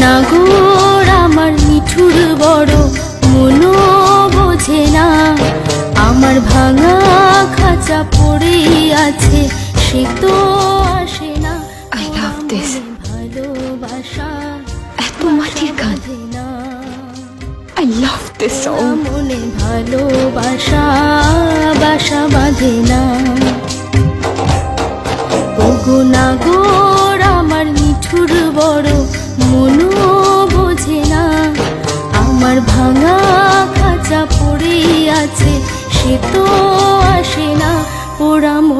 নাগর আমার মিঠুর বড় মনো বোঝে না। আমার ভাঙা খাঁচা পড়ে আছে সে তো আসে না। I love this. ভালোবাসা এত মাটির গান। না। আই লাভ দিস সং মনে ভালোবাসা।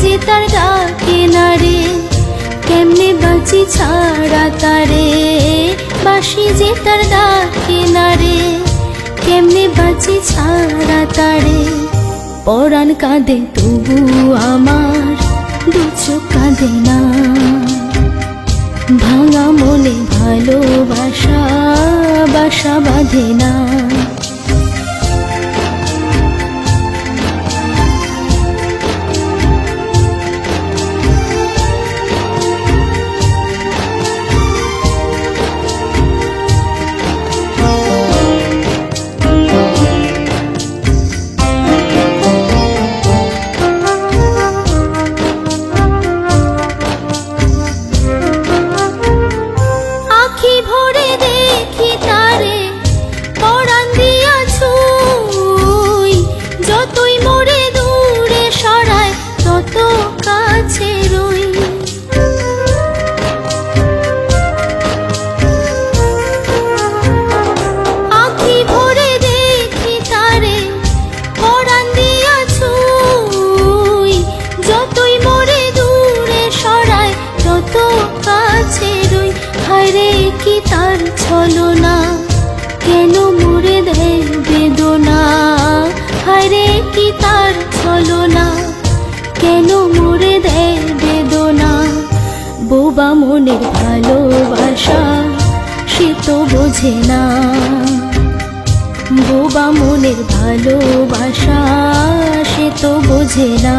যে তার ডাকে না কেমনে বাঁচি ছাড়া তারে? বাসি যে তার ডাকে না কেমনে বাঁচি ছাড়া তারে? পরাণ কাঁদে তবু আমার, দু কাঁদে না। ভাঙা মনে ভালোবাসা, বাসা বাঁধে না। হায়রে কি তার ছলনা? কেন মোরে দেয় বেদনা? হায়রে কি তার ছলনা? কেন মোরে দেয় বেদনা? বোবা মনের ভালোবাসা, সে তো বোঝে না। বোবা মনের ভালোবাসা, সে তো বোঝে না।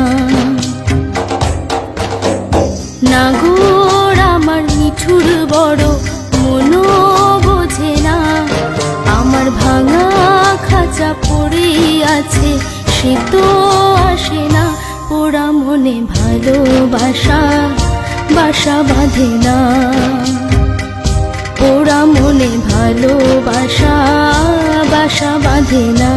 নাগর আমার খাঁচা পড়ে আছে, সে তো আসে না। ওরা মনে ভালোবাসা, বাসা বাঁধে না। ওরা মনে ভালোবাসা, বাসা বাঁধে না।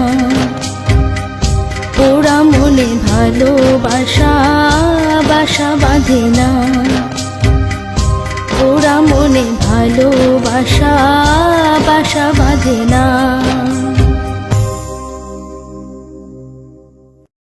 ওরা মনে ভালোবাসা, বাসা বাঁধে না। ওরা মনে ভালোবাসা, বাসা বাঁধে না।